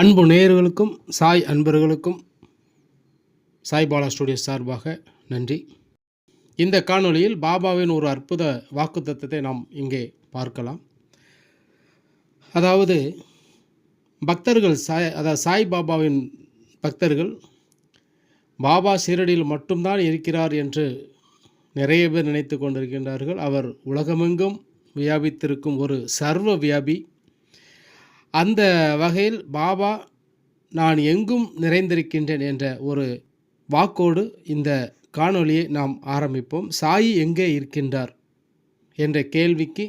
அன்பு நேயர்களுக்கும் சாய் அன்பர்களுக்கும் சாய் பாலா ஸ்டுடியோ சார்பாக நன்றி. இந்த காணொளியில் பாபாவின் ஒரு அற்புத வாக்குத்தத்தத்தை நாம் இங்கே பார்க்கலாம். அதாவது பக்தர்கள் சாய் அதாவது சாய் பாபாவின் பக்தர்கள் பாபா சீரடியில் மட்டும்தான் இருக்கிறார் என்று நிறைய பேர் நினைத்து கொண்டிருக்கின்றார்கள். அவர் உலகமெங்கும் வியாபித்திருக்கும் ஒரு சர்வ வியாபி. அந்த வகையில் பாபா நான் எங்கும் நிறைந்திருக்கின்றேன் என்ற ஒரு வாக்கோடு இந்த காணொளியை நாம் ஆரம்பிப்போம். சாய் எங்கே இருக்கின்றார் என்ற கேள்விக்கு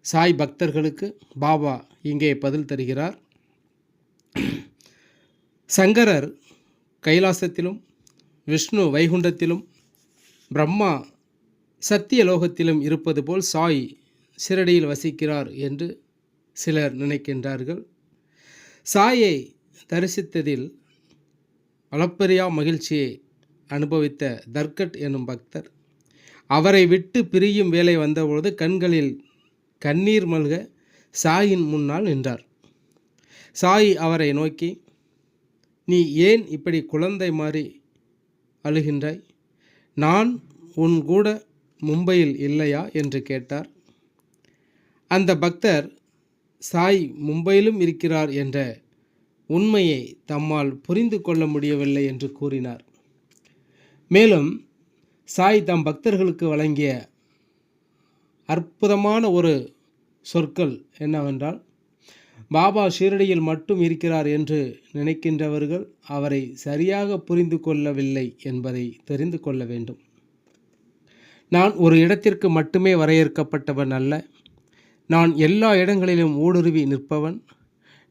சாய் பக்தர்களுக்கு பாபா இங்கே பதில் தருகிறார். சங்கரர் கைலாசத்திலும் விஷ்ணு வைகுண்டத்திலும் பிரம்மா சத்தியலோகத்திலும் இருப்பது போல் சாய் சிரடியில் வசிக்கிறார் என்று சிலர் நினைக்கின்றார்கள். சாயை தரிசித்ததில் அளப்பரியா மகிழ்ச்சியை அனுபவித்த தர்கட் எனும் பக்தர் அவரை விட்டு பிரியும் வேலை வந்தபொழுது கண்களில் கண்ணீர் மல்க சாயின் முன்னால் நின்றார். சாய் அவரை நோக்கி நீ ஏன் இப்படி குழந்தை மாறி அழுகின்றாய்? நான் உன் கூட மும்பையில் இல்லையா? என்று கேட்டார். அந்த பக்தர் சாய் மும்பையிலும் இருக்கிறார் என்ற உண்மையை தம்மால் புரிந்து கொள்ள முடியவில்லை என்று கூறினார். மேலும் சாய் தம் பக்தர்களுக்கு வழங்கிய அற்புதமான ஒரு சொற்கள் என்னவென்றால் பாபா ஷீரடியில் மட்டும் இருக்கிறார் என்று நினைக்கின்றவர்கள் அவரை சரியாக புரிந்து கொள்ளவில்லை என்பதை தெரிந்து கொள்ள வேண்டும். நான் ஒரு இடத்திற்கு மட்டுமே வரையறுக்கப்பட்டவன் அல்ல. நான் எல்லா இடங்களிலும் ஊடுருவி நிற்பவன்.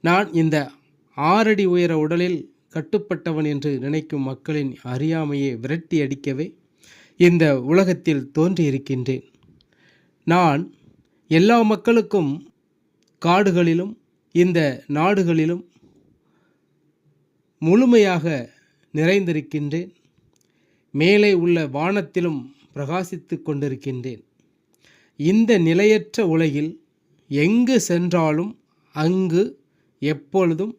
நான் இந்த ஆறடி உயர உடலில் கட்டுப்பட்டவன் என்று நினைக்கும் மக்களின் அறியாமையை விரட்டி அடிக்கவே இந்த உலகத்தில் தோன்றியிருக்கின்றேன். நான் எல்லா மக்களுக்கும் காடுகளிலும் இந்த நாடுகளிலும் முழுமையாக நிறைந்திருக்கின்றேன். மேலே உள்ள வானத்திலும் பிரகாசித்து கொண்டிருக்கின்றேன். இந்த நிலையற்ற உலகில் எங்கு சென்றாலும் அங்கு எப்பொழுதும்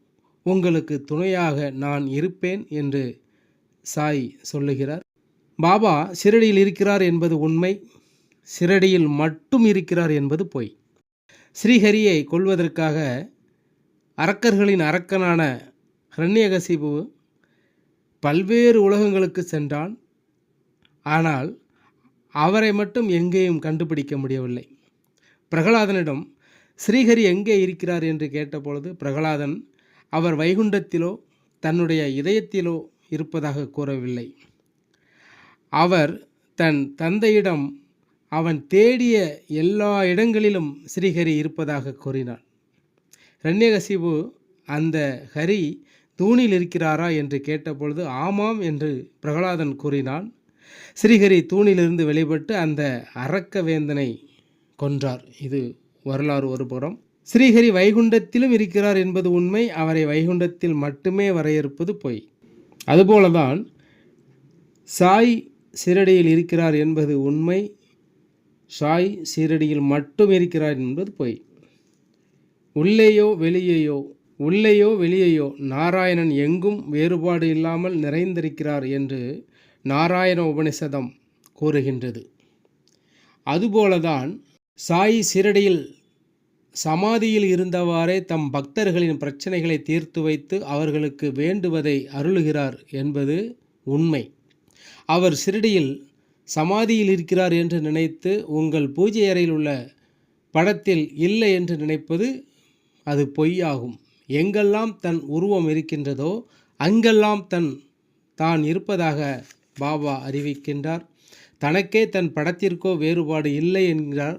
உங்களுக்கு துணையாக நான் இருப்பேன் என்று சாய் சொல்லுகிறார். பாபா சிரடியில் இருக்கிறார் என்பது உண்மை சிரடியில் மட்டும் இருக்கிறார் என்பது பொய். ஸ்ரீஹரியை கொள்வதற்காக அரக்கர்களின் அரக்கனான ஹரண்யகசிபு பல்வேறு உலகங்களுக்கு சென்றான். ஆனால் அவரை மட்டும் எங்கேயும் கண்டுபிடிக்க முடியவில்லை. பிரகலாதனிடம் ஸ்ரீஹரி எங்கே இருக்கிறார்? என்று கேட்டபொழுது பிரகலாதன் அவர் வைகுண்டத்திலோ தன்னுடைய இதயத்திலோ இருப்பதாக கூறவில்லை. அவர் தன் தந்தையிடம் அவன் தேடிய எல்லா இடங்களிலும் ஸ்ரீஹரி இருப்பதாக கூறினான். ரண்யகசிபு அந்த ஹரி தூணில் இருக்கிறாரா என்று கேட்டபொழுது ஆமாம் என்று பிரகலாதன் கூறினான். ஸ்ரீஹரி தூணிலிருந்து வெளிப்பட்டு அந்த அரக்க வேந்தனை கொன்றார். இது வரலாறு ஒரு புறம். ஸ்ரீஹரி வைகுண்டத்திலும் இருக்கிறார் என்பது உண்மை. அவரை வைகுண்டத்தில் மட்டுமே வரையறுப்பது பொய். அதுபோலதான் சாய் சீரடியில் இருக்கிறார் என்பது உண்மை. சாய் சீரடியில் மட்டும் இருக்கிறார் என்பது பொய். உள்ளேயோ வெளியேயோ உள்ளேயோ வெளியேயோ நாராயணன் எங்கும் வேறுபாடு இல்லாமல் நிறைந்திருக்கிறார் என்று நாராயண உபனிஷதம் கூறுகின்றது. அதுபோலதான் சாய் சிரடியில் சமாதியில் இருந்தவாறே தம் பக்தர்களின் பிரச்சனைகளை தீர்த்து வைத்து அவர்களுக்கு வேண்டுவதை அருளுகிறார் என்பது உண்மை. அவர் சிரடியில் சமாதியில் இருக்கிறார் என்று நினைத்து உங்கள் பூஜை அறையில் உள்ள படத்தில் இல்லை என்று நினைப்பது அது பொய்யாகும். எங்கெல்லாம் தன் உருவம் இருக்கின்றதோ அங்கெல்லாம் தன் தான் இருப்பதாக பாபா அறிவிக்கின்றார். தனக்கே தன் படத்திற்கோ வேறுபாடு இல்லை என்கிறார்.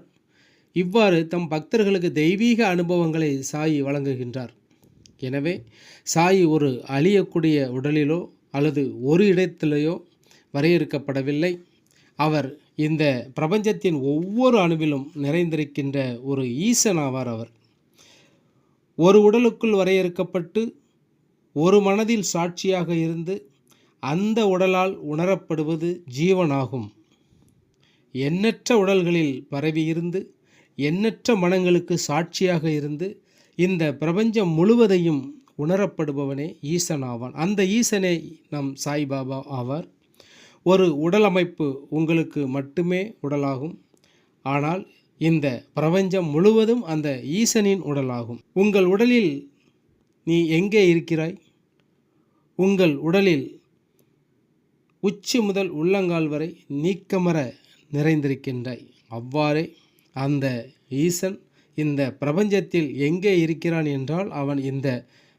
இவ்வாறு தம் பக்தர்களுக்கு தெய்வீக அனுபவங்களை சாயி வழங்குகின்றார். எனவே சாயி ஒரு அழியக்கூடிய உடலிலோ அல்லது ஒரு இடத்திலேயோ வரையறுக்கப்படவில்லை. அவர் இந்த பிரபஞ்சத்தின் ஒவ்வொரு அணுவிலும் நிறைந்திருக்கின்ற ஒரு ஈசன் ஆவார் அவர். ஒரு உடலுக்குள் வரையறுக்கப்பட்டு ஒரு மனதில் சாட்சியாக இருந்து அந்த உடலால் உணரப்படுவது ஜீவனாகும். எண்ணற்ற உடல்களில் பரவியிருந்து எண்ணற்ற மனங்களுக்கு சாட்சியாக இருந்து இந்த பிரபஞ்சம் முழுவதையும் உணரப்படுபவனே ஈசன் ஆவான் அந்த ஈசனே நம் சாய்பாபா ஆவார். ஒரு உடலமைப்பு உங்களுக்கு மட்டுமே உடலாகும். ஆனால் இந்த பிரபஞ்சம் முழுவதும் அந்த ஈசனின் உடலாகும். உங்கள் உடலில் நீ எங்கே இருக்கிறாய்? உங்கள் உடலில் உச்சி முதல் உள்ளங்கால் வரை நீக்கமர நிறைந்திருக்கின்றாய். அவ்வாறே அந்த ஈசன் இந்த பிரபஞ்சத்தில் எங்கே இருக்கிறான் என்றால் அவன் இந்த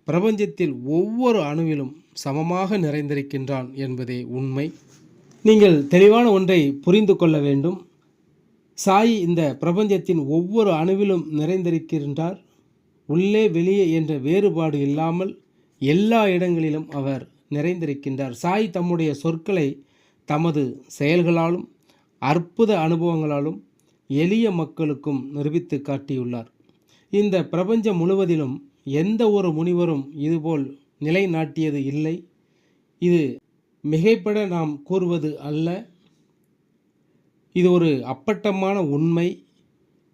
பிரபஞ்சத்தில் ஒவ்வொரு அணுவிலும் சமமாக நிறைந்திருக்கின்றான் என்பதே உண்மை. நீங்கள் தெளிவான ஒன்றை புரிந்து கொள்ள வேண்டும். சாய் இந்த பிரபஞ்சத்தின் ஒவ்வொரு அணுவிலும் நிறைந்திருக்கின்றார். உள்ளே வெளியே என்ற வேறுபாடு இல்லாமல் எல்லா இடங்களிலும் அவர் நிறைந்திருக்கின்றார். சாய் தம்முடைய சொற்களை தமது செயல்களாலும் அற்புத அனுபவங்களாலும் எளிய மக்களுக்கும் நிரூபித்து காட்டியுள்ளார். இந்த பிரபஞ்சம் முழுவதிலும் எந்த ஒரு முனிவரும் இதுபோல் நிலைநாட்டியது இல்லை. இது மிகைப்பட நாம் கூறுவது அல்ல. இது ஒரு அப்பட்டமான உண்மை.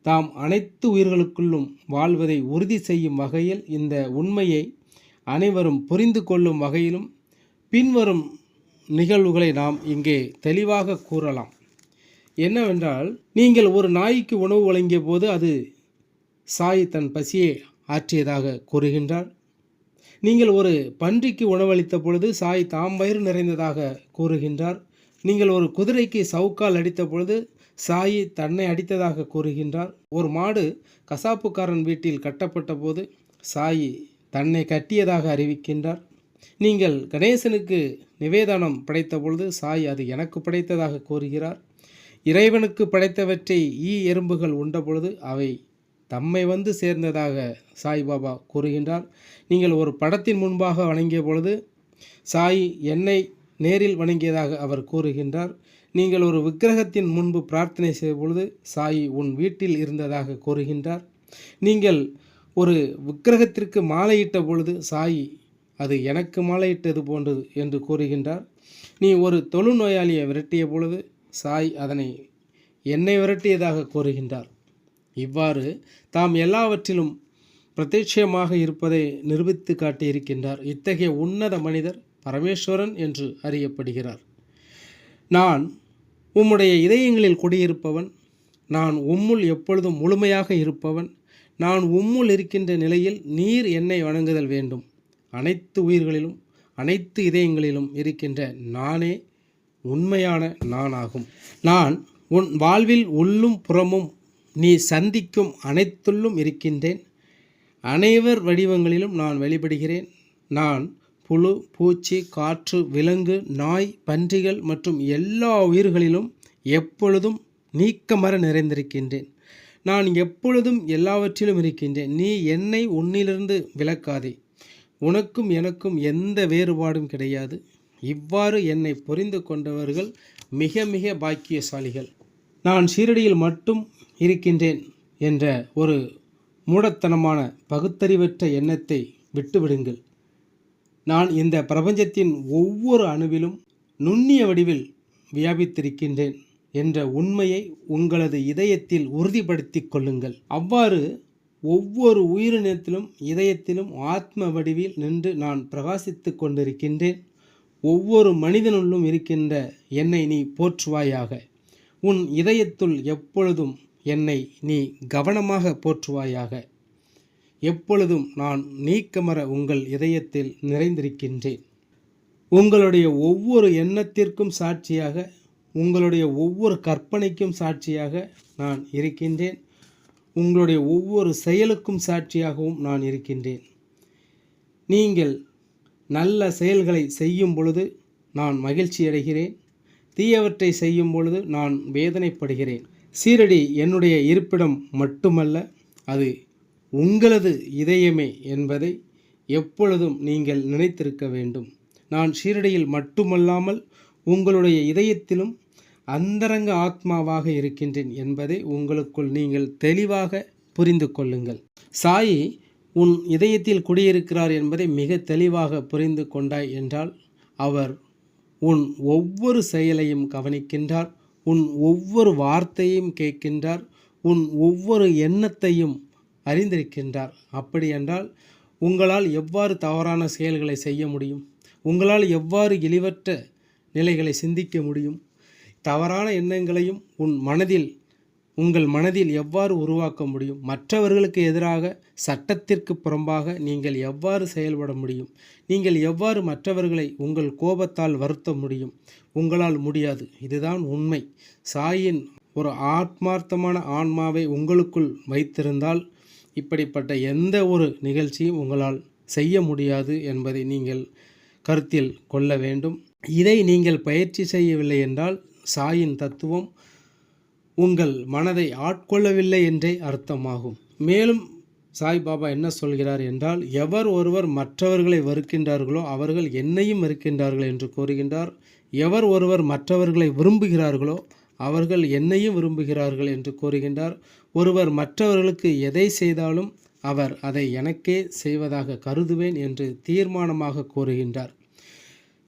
தாம் அனைத்து உயிர்களுக்குள்ளும் வாழ்வதை உறுதி செய்யும் வகையில் இந்த உண்மையை அனைவரும் புரிந்து கொள்ளும் வகையிலும் பின்வரும் நிகழ்வுகளை நாம் இங்கே தெளிவாக கூறலாம். என்னவென்றால் நீங்கள் ஒரு நாய்க்கு உணவு வழங்கிய போது அது சாய் தன் பசியை ஆற்றியதாக கூறுகின்றார் நீங்கள் ஒரு பன்றிக்கு உணவளித்த பொழுது சாய் தாம் வயிறு நிறைந்ததாக கூறுகின்றார். நீங்கள் ஒரு குதிரைக்கு சவுக்கால் அடித்த பொழுது சாயி தன்னை அடித்ததாக கூறுகின்றார். ஒரு மாடு கசாப்புக்காரன் வீட்டில் கட்டப்பட்ட போது சாயி தன்னை கட்டியதாக அறிவிக்கின்றார். நீங்கள் கணேசனுக்கு நிவேதனம் படைத்த பொழுது சாய் அது எனக்கு படைத்ததாக கூறுகிறார். இறைவனுக்கு படைத்தவற்றை ஈ எறும்புகள் உண்ட பொழுது அவை தம்மை வந்து சேர்ந்ததாக சாய்பாபா கூறுகின்றார். நீங்கள் ஒரு படத்தின் முன்பாக வணங்கிய பொழுது சாய் என்னை நேரில் வணங்கியதாக அவர் கூறுகின்றார். நீங்கள் ஒரு விக்கிரகத்தின் முன்பு பிரார்த்தனை செய்த பொழுது உன் வீட்டில் இருந்ததாக கூறுகின்றார். நீங்கள் ஒரு விக்கிரகத்திற்கு மாலையிட்ட பொழுது சாயி அது எனக்கு மாலையிட்டது போன்றது என்று கூறுகின்றார். நீ ஒரு தொழுநோயாளியை விரட்டிய பொழுது சாய் அதனை என்னை விரட்டியதாக கூறுகின்றார். இவ்வாறு தாம் எல்லாவற்றிலும் பிரத்யட்சமாக இருப்பதை நிரூபித்து காட்டியிருக்கின்றார். இத்தகைய உன்னத மனிதர் பரமேஸ்வரன் என்று அறியப்படுகிறார். நான் உம்முடைய இதயங்களில் குடியிருப்பவன் நான் உம்முள் எப்பொழுதும் முழுமையாக இருப்பவன் நான் உம்முள் இருக்கின்ற நிலையில் நீர் என்னை வணங்குதல் வேண்டும். அனைத்து உயிர்களிலும் அனைத்து இதயங்களிலும் இருக்கின்ற நானே உண்மையான நானாகும். நான் உன் வாழ்வில் உள்ளும் புறமும் நீ சந்திக்கும் அனைத்துள்ளும் இருக்கின்றேன். அனைவர் வடிவங்களிலும் நான் வெளிப்படுகிறேன். நான் புழு பூச்சி காற்று விலங்கு நாய் பன்றிகள் மற்றும் எல்லா உயிர்களிலும் எப்பொழுதும் நீக்கமர நிறைந்திருக்கின்றேன். நான் எப்பொழுதும் எல்லாவற்றிலும் இருக்கின்றேன். நீ என்னை உன்னிலிருந்து விலக்காதே. உனக்கும் எனக்கும் எந்த வேறுபாடும் கிடையாது. இவ்வாறு என்னை புரிந்து கொண்டவர்கள் மிக மிக பாக்கியசாலிகள். நான் சீரடியில் மட்டும் இருக்கின்றேன் என்ற ஒரு மூடத்தனமான பகுத்தறிவற்ற எண்ணத்தை விட்டுவிடுங்கள். நான் இந்த பிரபஞ்சத்தின் ஒவ்வொரு அணுவிலும் நுண்ணிய வடிவில் வியாபித்திருக்கின்றேன் என்ற உண்மையை உங்களது இதயத்தில் உறுதிப்படுத்திக் கொள்ளுங்கள். அவ்வாறு ஒவ்வொரு உயிரினத்திலும் இதயத்திலும் ஆத்ம வடிவில் நின்று நான் பிரகாசித்து கொண்டிருக்கின்றேன். ஒவ்வொரு மனிதனுள்ளும் இருக்கின்ற என்னை நீ போற்றுவாயாக. உன் இதயத்துள் எப்பொழுதும் என்னை நீ கவனமாக போற்றுவாயாக. எப்பொழுதும் நான் நீக்கமர உங்கள் இதயத்தில் நிறைந்திருக்கின்றேன். உங்களுடைய ஒவ்வொரு எண்ணத்திற்கும் சாட்சியாக உங்களுடைய ஒவ்வொரு கற்பனைக்கும் சாட்சியாக நான் இருக்கின்றேன். உங்களுடைய ஒவ்வொரு செயலுக்கும் சாட்சியாகவும் நான் இருக்கின்றேன். நீங்கள் நல்ல செயல்களை செய்யும் பொழுது நான் மகிழ்ச்சி அடைகிறேன். தீயவற்றை செய்யும் பொழுது நான் வேதனைப்படுகிறேன். சீரடி என்னுடைய இருப்பிடம் மட்டுமல்ல அது உங்களது இதயமே என்பதை எப்பொழுதும் நீங்கள் நினைத்திருக்க வேண்டும். நான் ஷீரடியில் மட்டுமல்லாமல் உங்களுடைய இதயத்திலும் அந்தரங்க ஆத்மாவாக இருக்கின்றேன் என்பதை உங்களுக்குள் நீங்கள் தெளிவாக புரிந்து கொள்ளுங்கள். சாயி உன் இதயத்தில் குடியிருக்கிறார் என்பதை மிக தெளிவாக புரிந்து கொண்டாய் என்றால் அவர் உன் ஒவ்வொரு செயலையும் கவனிக்கின்றார் உன் ஒவ்வொரு வார்த்தையும் கேட்கின்றார் உன் ஒவ்வொரு எண்ணத்தையும் அறிந்திருக்கின்றார். அப்படியென்றால் உங்களால் எவ்வாறு தவறான செயல்களை செய்ய முடியும்? உங்களால் எவ்வாறு இழிவற்ற நிலைகளை சிந்திக்க முடியும்? தவறான எண்ணங்களையும் உன் மனதில் உங்கள் மனதில் எவ்வாறு உருவாக்க முடியும்? மற்றவர்களுக்கு எதிராக சட்டத்திற்கு புறம்பாக நீங்கள் எவ்வாறு செயல்பட முடியும்? நீங்கள் எவ்வாறு மற்றவர்களை உங்கள் கோபத்தால் வருத்த முடியும்? உங்களால் முடியாது. இதுதான் உண்மை. சாயின் ஒரு ஆத்மார்த்தமான ஆன்மாவை உங்களுக்குள் வைத்திருந்தால் இப்படிப்பட்ட எந்த ஒரு நிகழ்ச்சியும் உங்களால் செய்ய முடியாது என்பதை நீங்கள் கருத்தில் கொள்ள வேண்டும். இதை நீங்கள் பயிற்சி செய்யவில்லை என்றால் சாயின் தத்துவம் உங்கள் மனதை ஆட்கொள்ளவில்லை என்றே அர்த்தமாகும். மேலும் சாய்பாபா என்ன சொல்கிறார் என்றால் எவர் ஒருவர் மற்றவர்களை வெறுக்கின்றார்களோ அவர்கள் என்னையும் வெறுக்கின்றார்கள் என்று கூறுகின்றார். எவர் ஒருவர் மற்றவர்களை விரும்புகிறார்களோ அவர்கள் என்னையும் விரும்புகிறார்கள் என்று கூறுகின்றார். ஒருவர் மற்றவர்களுக்கு எதை செய்தாலும் அவர் அதை எனக்கே செய்வதாக கருதுவேன் என்று தீர்மானமாக கூறுகின்றார்.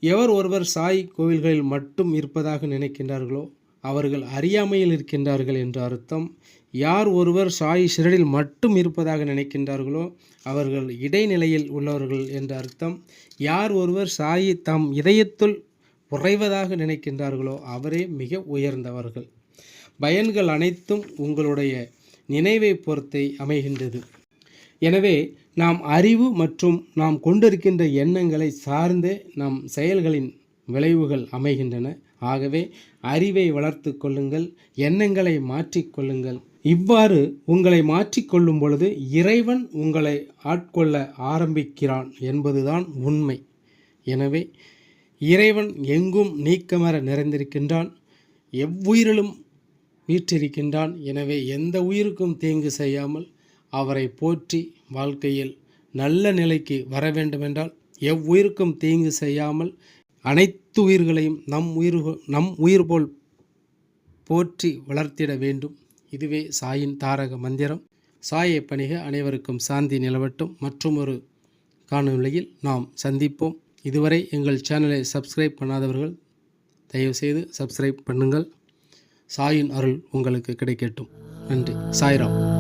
எவர் ஒருவர் சாய் கோவில்களில் மட்டும் இருப்பதாக நினைக்கின்றார்களோ அவர்கள் அறியாமையில் இருக்கின்றார்கள் என்று அர்த்தம். யார் ஒருவர் சாய் ஷிரடில் மட்டும் இருப்பதாக நினைக்கின்றார்களோ அவர்கள் இடைநிலையில் உள்ளவர்கள் என்று அர்த்தம். யார் ஒருவர் சாயி தம் இதயத்துள் உறைவதாக நினைக்கின்றார்களோ அவரே மிக உயர்ந்தவர்கள். பயன்கள் அனைத்தும் உங்களுடைய நினைவை பொறுத்தே அமைகின்றது. எனவே நாம் அறிவு மற்றும் நாம் கொண்டிருக்கின்ற எண்ணங்களை சார்ந்தே நம் செயல்களின் விளைவுகள் அமைகின்றன. ஆகவே அறிவை வளர்த்து கொள்ளுங்கள் எண்ணங்களை மாற்றிக்கொள்ளுங்கள் இவ்வாறு உங்களை மாற்றிக்கொள்ளும் பொழுது இறைவன் உங்களை ஆட்கொள்ள ஆரம்பிக்கிறான் என்பதுதான் உண்மை. எனவே இறைவன் எங்கும் நீக்கமர நிறைந்திருக்கின்றான் எவ்வுயிரிலும் வீற்றிருக்கின்றான் எனவே எந்த உயிருக்கும் தீங்கு செய்யாமல் அவரை போற்றி வாழ்க்கையில் நல்ல நிலைக்கு வர வேண்டுமென்றால் எவ்வுயிருக்கும் தீங்கு செய்யாமல் அனைத்து உயிர்களையும் நம் உயிர் நம் உயிர் போல் போற்றி வளர்த்திட வேண்டும். இதுவே சாயின் தாரக மந்திரம். சாயை பணிக அனைவருக்கும் சாந்தி நிலவட்டும். மற்றும் ஒரு நாம் சந்திப்போம். இதுவரை எங்கள் சேனலை சப்ஸ்கிரைப் பண்ணாதவர்கள் தயவுசெய்து சப்ஸ்கிரைப் பண்ணுங்கள். சாயின் அருள் உங்களுக்கு கிடைக்கட்டும். நன்றி. சாய்ராம்.